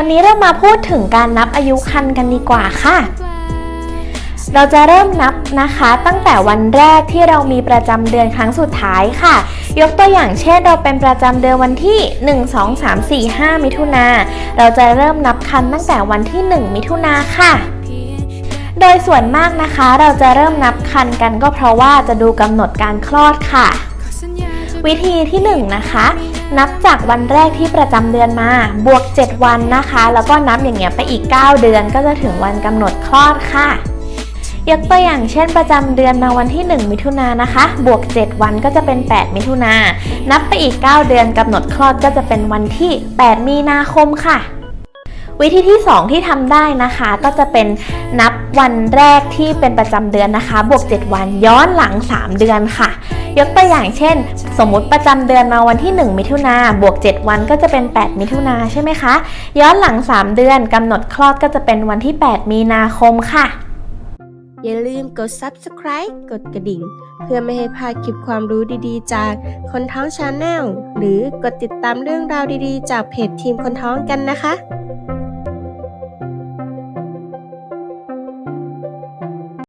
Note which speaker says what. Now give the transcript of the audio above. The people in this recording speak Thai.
Speaker 1: วันนี้เรามาพูดถึงการนับอายุครรภ์กันดีกว่าค่ะ เราจะเริ่มนับนะคะ ตั้งแต่วันแรกที่เรามีประจำเดือนครั้งสุดท้ายค่ะ ยกตัวอย่างเช่นเราเป็นประจำเดือนวันที่ 1 2 3 4 5 มิถุนา เราจะเริ่มนับคันตั้งแต่วันที่ 1 มิถุนาค่ะโดยส่วนมากนะคะ เราจะเริ่มนับคันกันก็เพราะว่าจะดูกำหนดการคลอดค่ะ วิธีที่1นงนะคะ นับจากวันแรกที่ประจำเดือนมา บวก 7 วันนะคะ แล้วก็นับอย่างเงี้ยไปอีก 9 เดือนก็จะถึงวันกำหนดคลอดค่ะ ยกตัวอย่างเช่นประจำเดือนมาวันที่ 1 มิถุนายนนะคะ บวก 7 วันก็จะเป็น 8 มิถุนายนนับไปอีก 9 เดือนกำหนดคลอดก็จะเป็นวันที่ 8 มีนาคมค่ะ วิธีที่ 2 ที่ทำได้นะคะ ก็จะเป็นนับวันแรกที่เป็นประจำเดือนนะคะ บวก 7 วันย้อนหลัง 3 เดือนค่ะ ยกตัวอย่างเช่น สมมุติประจำเดือนมาวันที่ 1 มิถุนาบวก 7 วันก็จะเป็น 8 มิถุนาใช่ไหมคะ ย้อนหลัง 3 เดือนกำหนดคลอดก็จะเป็นวันที่ 8 มีนาคมค่ะ
Speaker 2: อย่าลืมกด subscribe กดกระดิ่ง เพื่อไม่ให้พลาดคลิปความรู้ดีๆ จากคนท้องชาแนลหรือกดติดตามเรื่องราวดีๆ จากเพจทีมคนท้องกันนะคะ